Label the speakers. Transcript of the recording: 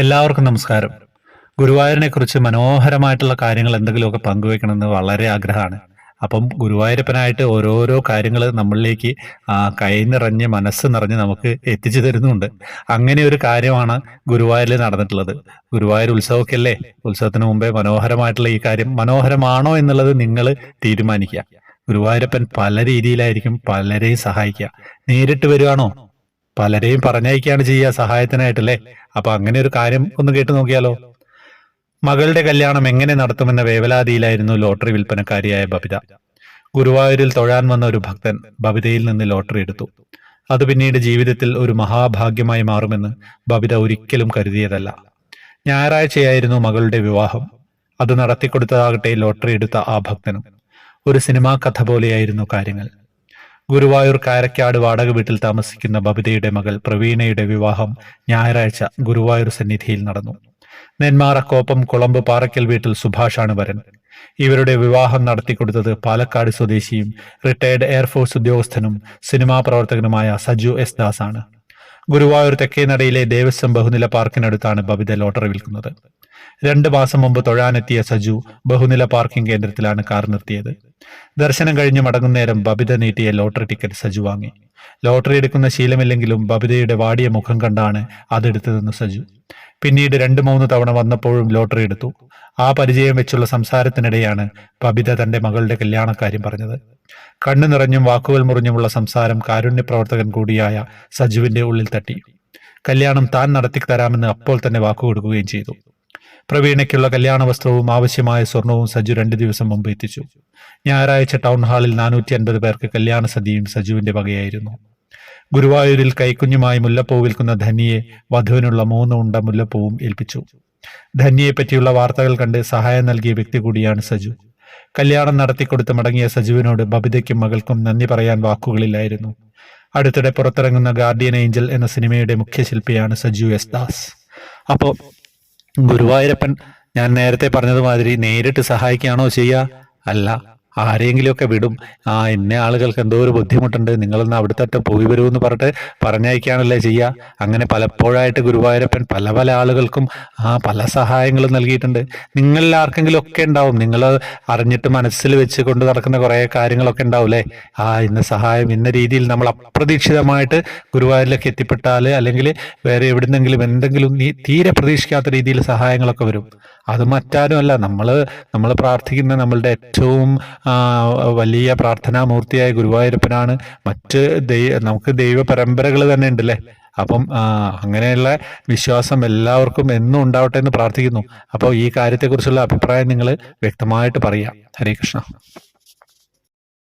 Speaker 1: എല്ലാവർക്കും നമസ്കാരം. ഗുരുവായൂരിനെ കുറിച്ച് മനോഹരമായിട്ടുള്ള കാര്യങ്ങൾ എന്തെങ്കിലുമൊക്കെ പങ്കുവെക്കണമെന്ന് വളരെ ആഗ്രഹമാണ്. അപ്പം ഗുരുവായൂരപ്പനായിട്ട് ഓരോരോ കാര്യങ്ങൾ നമ്മളിലേക്ക് കൈ നിറഞ്ഞ് മനസ്സ് നിറഞ്ഞ് നമുക്ക് എത്തിച്ചു തരുന്നുണ്ട്. അങ്ങനെ ഒരു കാര്യമാണ് ഗുരുവായൂരിൽ നടന്നിട്ടുള്ളത്. ഗുരുവായൂർ ഉത്സവമൊക്കെ അല്ലേ ഉത്സവത്തിന് മുമ്പേ മനോഹരമായിട്ടുള്ള ഈ കാര്യം മനോഹരമാണോ എന്നുള്ളത് നിങ്ങൾ തീരുമാനിക്കുക. ഗുരുവായൂരപ്പൻ പല രീതിയിലായിരിക്കും പലരെയും സഹായിക്കുക. നേരിട്ട് വരുവാണോ? പലരെയും പറഞ്ഞയക്കുകയാണ് ചെയ്യുക സഹായത്തിനായിട്ടല്ലേ? അപ്പൊ അങ്ങനെ ഒരു കാര്യം ഒന്ന് കേട്ടു നോക്കിയാലോ? മകളുടെ കല്യാണം എങ്ങനെ നടത്തുമെന്ന വേവലാതിയിലായിരുന്നു ലോട്ടറി വിൽപ്പനക്കാരിയായ ബബിത. ഗുരുവായൂരിൽ തൊഴാൻ വന്ന ഒരു ഭക്തൻ ബബിതയിൽ നിന്ന് ലോട്ടറി എടുത്തു. അത് പിന്നീട് ജീവിതത്തിൽ ഒരു മഹാഭാഗ്യമായി മാറുമെന്ന് ബബിത ഒരിക്കലും കരുതിയതല്ല. ഞായറാഴ്ചയായിരുന്നു മകളുടെ വിവാഹം. അത് നടത്തിക്കൊടുത്തതാകട്ടെ ലോട്ടറി എടുത്ത ആ ഭക്തനും. ഒരു സിനിമാ കഥ പോലെയായിരുന്നു കാര്യങ്ങൾ. ഗുരുവായൂർ കാരക്കാട് വാടക വീട്ടിൽ താമസിക്കുന്ന ബബിതയുടെ മകൾ പ്രവീണയുടെ വിവാഹം ഞായറാഴ്ച ഗുരുവായൂർ സന്നിധിയിൽ നടന്നു. നെന്മാറ കോപ്പം കുളമ്പ് പാറയ്ക്കൽ വീട്ടിൽ സുഭാഷാണ് വരൻ. ഇവരുടെ വിവാഹം നടത്തിക്കൊടുത്തത് പാലക്കാട് സ്വദേശിയും റിട്ടയർഡ് എയർഫോഴ്സ് ഉദ്യോഗസ്ഥനും സിനിമാ പ്രവർത്തകനുമായ സജു എസ് ദാസാണ്. ഗുരുവായൂർ തെക്കേനടയിലെ ദേവസ്വം ബഹുനില പാർക്കിനടുത്താണ് ബബിത ലോട്ടറി വിൽക്കുന്നത്. രണ്ട് മാസം മുമ്പ് തൊഴാനെത്തിയ സജു ബഹുനില പാർക്കിംഗ് കേന്ദ്രത്തിലാണ് കാർ നിർത്തിയത്. ദർശനം കഴിഞ്ഞ് മടങ്ങുന്നേരം ബബിത നീട്ടിയ ലോട്ടറി ടിക്കറ്റ് സജു വാങ്ങി. ലോട്ടറി എടുക്കുന്ന ശീലമില്ലെങ്കിലും ബബിതയുടെ വാടിയ മുഖം കണ്ടാണ് അതെടുത്തതെന്ന് സജു. പിന്നീട് രണ്ട് മൂന്ന് തവണ വന്നപ്പോഴും ലോട്ടറി എടുത്തു. ആ പരിചയം വെച്ചുള്ള സംസാരത്തിനിടെയാണ് ബബിത തന്റെ മകളുടെ കല്യാണക്കാര്യം പറഞ്ഞത്. കണ്ണു നിറഞ്ഞും വാക്കുകൾ മുറിഞ്ഞുമുള്ള സംസാരം കാരുണ്യ പ്രവർത്തകൻ കൂടിയായ സജുവിന്റെ ഉള്ളിൽ തട്ടി. കല്യാണം താൻ നടത്തി തരാമെന്ന് അപ്പോൾ തന്നെ വാക്കുകൊടുക്കുകയും ചെയ്തു. പ്രവീണയ്ക്കുള്ള കല്യാണ വസ്ത്രവും ആവശ്യമായ സ്വർണവും സജു രണ്ട് ദിവസം മുമ്പ് എത്തിച്ചു. ഞായറാഴ്ച ടൗൺ ഹാളിൽ നാനൂറ്റി അൻപത് പേർക്ക് കല്യാണ സദ്യയും സജുവിന്റെ വകയായിരുന്നു. ഗുരുവായൂരിൽ കൈക്കുഞ്ഞുമായി മുല്ലപ്പൂ വിൽക്കുന്ന ധനിയെ വധുവിനുള്ള മൂന്ന് ഉണ്ട മുല്ലപ്പൂവും ഏൽപ്പിച്ചു. ധന്യയെ പറ്റിയുള്ള വാർത്തകൾ കണ്ട് സഹായം നൽകിയ വ്യക്തി കൂടിയാണ് സജു. കല്യാണം നടത്തിക്കൊടുത്ത് മടങ്ങിയ സജുവിനോട് ബബിതയ്ക്കും മകൾക്കും നന്ദി പറയാൻ വാക്കുകളില്ലായിരുന്നു. അടുത്തിടെ പുറത്തിറങ്ങുന്ന ഗാർഡിയൻ ഏഞ്ചൽ എന്ന സിനിമയുടെ മുഖ്യശില്പിയാണ് സജു എസ് ദാസ് അപ്പോൾ ഗുരുവായൂരപ്പൻ ഞാൻ നേരത്തെ പറഞ്ഞതുമാതിരി നേരിട്ട് സഹായിക്കുകയാണോ ചെയ്യുക? അല്ല. ആരെങ്കിലുമൊക്കെ വിടും. ആ ഇന്ന ആളുകൾക്ക് എന്തോ ഒരു ബുദ്ധിമുട്ടുണ്ട്. നിങ്ങളൊന്ന് അവിടുത്തെ പോയി വരുമെന്ന് പറഞ്ഞിട്ട് പറഞ്ഞയക്കാണല്ലേ ചെയ്യുക അങ്ങനെ പലപ്പോഴായിട്ട് ഗുരുവായൂരപ്പൻ പല പല ആളുകൾക്കും ആ പല സഹായങ്ങളും നൽകിയിട്ടുണ്ട്. നിങ്ങളിൽ ആർക്കെങ്കിലും ഒക്കെ ഉണ്ടാവും. നിങ്ങൾ അറിഞ്ഞിട്ട് മനസ്സിൽ വെച്ച് കൊണ്ട് നടക്കുന്ന കുറേ കാര്യങ്ങളൊക്കെ ഉണ്ടാവില്ലേ? ആ ഇന്ന സഹായം ഇന്ന രീതിയിൽ നമ്മൾ അപ്രതീക്ഷിതമായിട്ട് ഗുരുവായൂരിലേക്ക് എത്തിപ്പെട്ടാൽ അല്ലെങ്കിൽ വേറെ എവിടുന്നെങ്കിലും എന്തെങ്കിലും തീരെ പ്രതീക്ഷിക്കാത്ത രീതിയിൽ സഹായങ്ങളൊക്കെ വരും. അത് മറ്റാരും അല്ല നമ്മൾ നമ്മൾ പ്രാർത്ഥിക്കുന്ന നമ്മളുടെ ഏറ്റവും വലിയ പ്രാർത്ഥനാമൂർത്തിയായ ഗുരുവായൂരപ്പനാണ്. മറ്റ് ദൈവ നമുക്ക് ദൈവ പരമ്പരകൾ തന്നെ ഉണ്ടല്ലേ? അപ്പം അങ്ങനെയുള്ള വിശ്വാസം എല്ലാവർക്കും എന്നും ഉണ്ടാവട്ടെ എന്ന് പ്രാർത്ഥിക്കുന്നു. അപ്പോൾ ഈ കാര്യത്തെക്കുറിച്ചുള്ള അഭിപ്രായം നിങ്ങൾ വ്യക്തമായിട്ട് പറയാം ഹരേ കൃഷ്ണ.